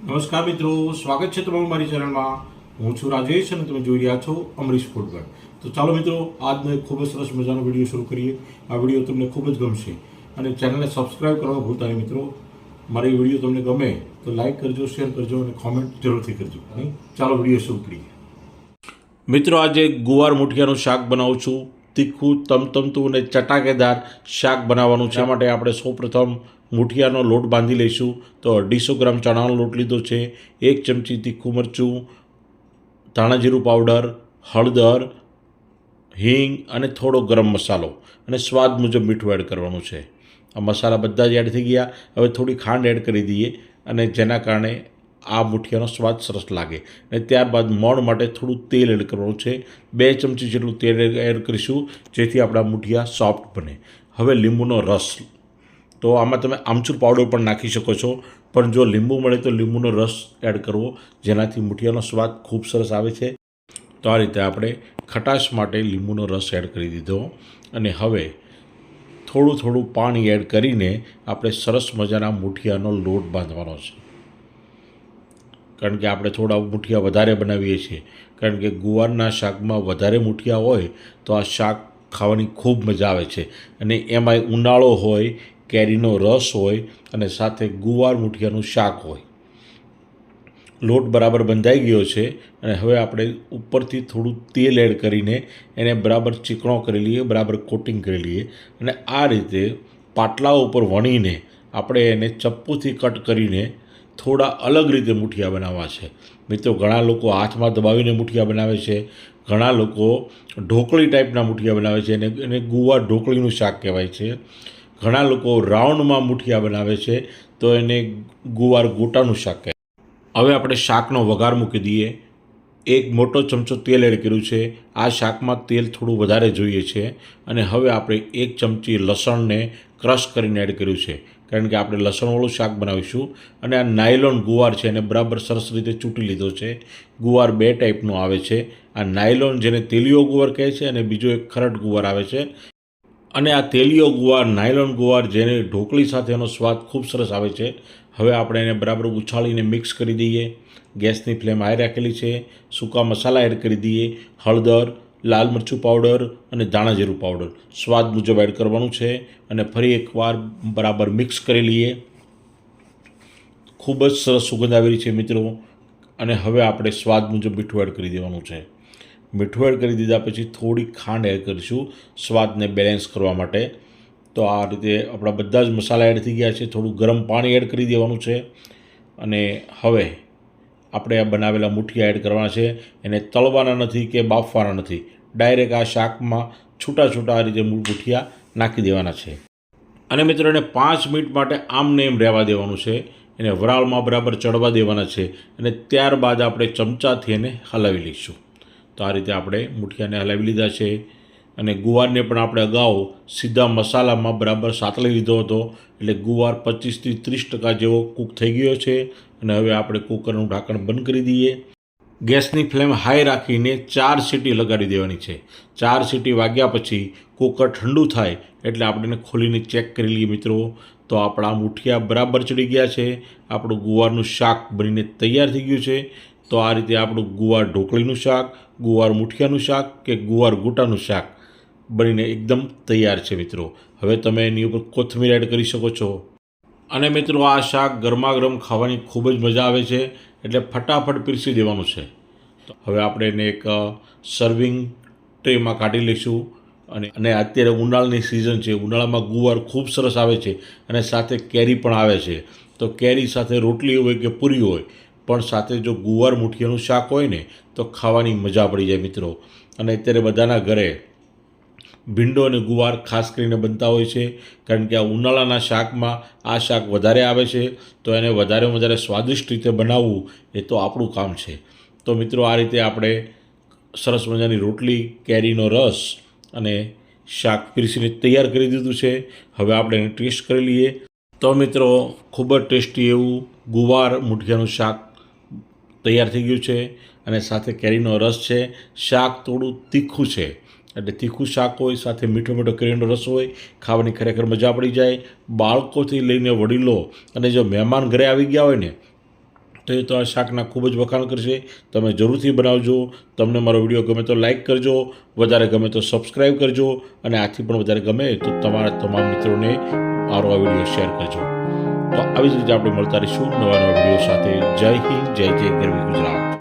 નમસ્કાર મિત્રો સ્વાગત છે તમારું મારી ચેનલમાં. હું છું રાજેશ અને તમે જોઈ રહ્યા છો અમરીશ ફૂડગર તો ચાલો મિત્રો આજનો એક ખૂબ જ સરસ મજાનો વીડિયો શરૂ કરીએ. આ વીડિયો તમને ખૂબ જ ગમશે અને ચેનલને સબસ્ક્રાઈબ કરવા ભૂલતા નહીં મિત્રો. મારી વીડિયો તમને ગમે તો લાઇક કરજો શેર કરજો અને કોમેન્ટ જરૂરથી કરજો. અને ચાલો વીડિયો શરૂ કરીએ. મિત્રો આજે ગુવાર મુઠિયાનું શાક બનાવું છું. તીખું તમતમતું અને ચટાકેદાર શાક બનાવવાનું છે. માટે આપણે સૌપ્રથમ મુઠિયાનો લોટ બાંધી લઈશું. તો અઢીસો ગ્રામ ચણાનો લોટ લીધો છે. એક ચમચી તીખું મરચું, ધાણાજીરું પાવડર, હળદર, હિંગ અને થોડો ગરમ મસાલો. અને સ્વાદ મુજબ મીઠું એડ કરવાનું છે. આ મસાલા બધા જ એડ થઈ ગયા. હવે થોડી ખાંડ એડ કરી દઈએ અને જેના કારણે આ મુઠિયાનો સ્વાદ સરસ લાગે. અને ત્યારબાદ મોણ માટે થોડું તેલ એડ કરવાનું છે. બે ચમચી જેટલું તેલ એડ કરીશું જેથી આપણા મુઠિયા સોફ્ટ બને. હવે લીંબુનો રસ તો આમાં તમે આમચૂર પાવડર પણ નાખી શકો છો. પણ જો લીંબુ મળે તો લીંબુનો રસ એડ કરવો. જેનાથી મુઠિયાનો સ્વાદ ખૂબ સરસ આવે છે. તો આ રીતે આપણે ખટાશ માટે લીંબુનો રસ એડ કરી દીધો. અને હવે થોડું થોડું પાણી એડ કરીને આપણે સરસ મજાના મુઠિયાનો લોટ બાંધવાનો છે. કારણ કે આપણે થોડા મુઠિયા વધારે બનાવીએ છીએ. કારણ કે ગુવારના શાકમાં વધારે મુઠિયા હોય તો આ શાક ખાવાની ખૂબ મજા આવે છે. અને એમાંય ઉનાળો હોય કેરીનો રસ હોય અને સાથે ગુવાર મુઠિયાનું શાક હોય. લોટ બરાબર બંધાઈ ગયો છે અને હવે આપણે ઉપરથી થોડું તેલ એડ કરીને એને બરાબર ચીકણો કરી લઈએ, બરાબર કોટિંગ કરી લઈએ અને આ રીતે પાટલા ઉપર વણીને આપણે એને ચપ્પુથી કટ કરીને થોડા અલગ રીતે મુઠિયા બનાવવા છે. મિત્રો, ઘણા લોકો હાથમાં દબાવીને મુઠિયા બનાવે છે, ઘણા લોકો ઢોકળી ટાઈપના મુઠિયા બનાવે છે એને એને ગુવાર ઢોકળીનું શાક કહેવાય છે. ઘણા લોકો રાઉન્ડમાં મુઠિયા બનાવે છે, તો એને ગુવાર ગોટાનું શાક કહે. હવે આપણે શાકનો વઘાર મૂકી દઈએ. એક મોટો ચમચો તેલ એડ કર્યું છે. આ શાકમાં તેલ થોડું વધારે જોઈએ છે અને હવે આપણે એક ચમચી લસણને ક્રશ કરીને એડ કર્યું છે. કારણ કે આપણે લસણવાળું શાક બનાવીશું અને આ નાયલોન ગુવાર છે એને બરાબર સરસ રીતે ચૂંટી લીધો છે. ગુવાર બે ટાઈપનો આવે છે. આ નાયલોન જેને તેલીયો ગુવાર કહે છે અને બીજો એક ખરટ ગુવાર આવે છે. અને આ તેલીયો ગુવાર, નાયલોન ગુવાર જેને ઢોકળી સાથેનો સ્વાદ ખૂબ સરસ આવે છે, હવે આપણે એને બરાબર ઉછાળીને મિક્સ કરી દઈએ. ગેસની ફ્લેમ હાઈ રાખેલી છે, સૂકા મસાલા એડ કરી દઈએ, હળદર, લાલ મરચું પાવડર અને ધાણા જીરું પાવડર. સ્વાદ મુજબ એડ કરવાનું છે અને ફરી એકવાર બરાબર મિક્સ કરી લઈએ. ખૂબ જ સરસ સુગંધ આવી રહી છે મિત્રો, અને હવે આપણે સ્વાદ મુજબ મીઠું એડ કરી દેવાનું છે. મીઠું એડ કરી દીધા પછી થોડી ખાંડ એડ કરીશું સ્વાદને બેલેન્સ કરવા માટે. તો આ રીતે આપણા બધા જ મસાલા એડ થઈ ગયા છે. થોડું ગરમ પાણી એડ કરી દેવાનું છે. અને હવે આપણે આ બનાવેલા મુઠિયા એડ કરવાના છે. એને તળવાના નથી કે બાફવાના નથી. ડાયરેક્ટ આ શાકમાં છૂટા છૂટા આ રીતે મુઠિયા નાખી દેવાના છે. અને મિત્રો એને પાંચ મિનિટ માટે આમને એમ રહેવા દેવાનું છે. એને વરાળમાં બરાબર ચડવા દેવાના છે. અને ત્યારબાદ આપણે ચમચાથી એને હલાવી લઈશું. તો આ રીતે આપણે મુઠિયાને હલાવી લીધા છે. અને ગુવારને પણ આપણે અગાઉ સીધા મસાલામાં બરાબર સાતલી લીધો હતો. એટલે ગુવાર પચીસથી ત્રીસ ટકા જેવો કૂક થઈ ગયો છે. અને હવે આપણે કૂકરનું ઢાંકણ બંધ કરી દઈએ. ગેસની ફ્લેમ હાઈ રાખીને ચાર સીટી લગાડી દેવાની છે. ચાર સીટી વાગ્યા પછી કૂકર ઠંડુ થાય એટલે આપણે એને ખોલીને ચેક કરી લઈએ મિત્રો. તો આપણા મુઠિયા બરાબર ચડી ગયા છે. આપણું ગુવારનું શાક બનીને તૈયાર થઈ ગયું છે. તો આ રીતે આપણું ગુવાર ઢોકળીનું શાક, ગુવાર મુઠિયાનું શાક કે ગુવાર ગોટાનું શાક બનીને એકદમ તૈયાર છે મિત્રો. હવે તમે એની ઉપર કોથમીર એડ કરી શકો છો. અને મિત્રો આ શાક ગરમા ગરમ ખાવાની ખૂબ જ મજા આવે છે, એટલે ફટાફટ પીરસી દેવાનું છે. તો હવે આપણે એને એક સર્વિંગ ટ્રેમાં કાઢી લઈશું. અને અને અત્યારે ઉનાળાની સિઝન છે, ઉનાળામાં ગુવાર ખૂબ સરસ આવે છે અને સાથે કેરી પણ આવે છે. તો કેરી સાથે રોટલી હોય કે પૂરી હોય પણ સાથે જો ગુવાર મુઠિયાનું શાક હોય ને, તો ખાવાની મજા પડી જાય મિત્રો. અને અત્યારે બધાના ઘરે ભીંડો અને ગુવાર ખાસ કરીને બનતા હોય છે, કારણ કે આ ઉનાળાના શાકમાં આ શાક વધારે આવે છે, તો એને વધારે વધારે સ્વાદિષ્ટ રીતે બનાવવું એ તો આપણું કામ છે. તો મિત્રો, આ રીતે આપણે સરસ મજાની રોટલી, કેરીનો રસ અને શાક પીરસીને તૈયાર કરી દીધું છે. હવે આપણે એને ટેસ્ટ કરી લઈએ. તો મિત્રો, ખૂબ જ ટેસ્ટી એવું ગુવાર મુઠિયાનું શાક તૈયાર થઈ ગયું છે અને સાથે કેરીનો રસ છે. શાક થોડું તીખું છે. એટલે તીખું શાક હોય, સાથે મીઠો મીઠો કેરીનો રસ હોય, ખાવાની ખરેખર મજા પડી જાય. બાળકોથી લઈને વડીલો અને જો મહેમાન ઘરે આવી ગયા હોય ને, તો એ તો આ શાકના ખૂબ જ વખાણ કરશે. તમે જરૂરથી બનાવજો. તમને મારો વીડિયો ગમે તો લાઇક કરજો. વધારે ગમે તો સબસ્ક્રાઈબ કરજો. અને આથી પણ વધારે ગમે તો તમારા તમામ મિત્રોને મારો આ વીડિયો શેર કરજો. તો આવી જ રીતે આપણે મળતા રહીશું નવા નવા વીડિયો સાથે. જય હિન્દ, જય જય ગરવી ગુજરાત.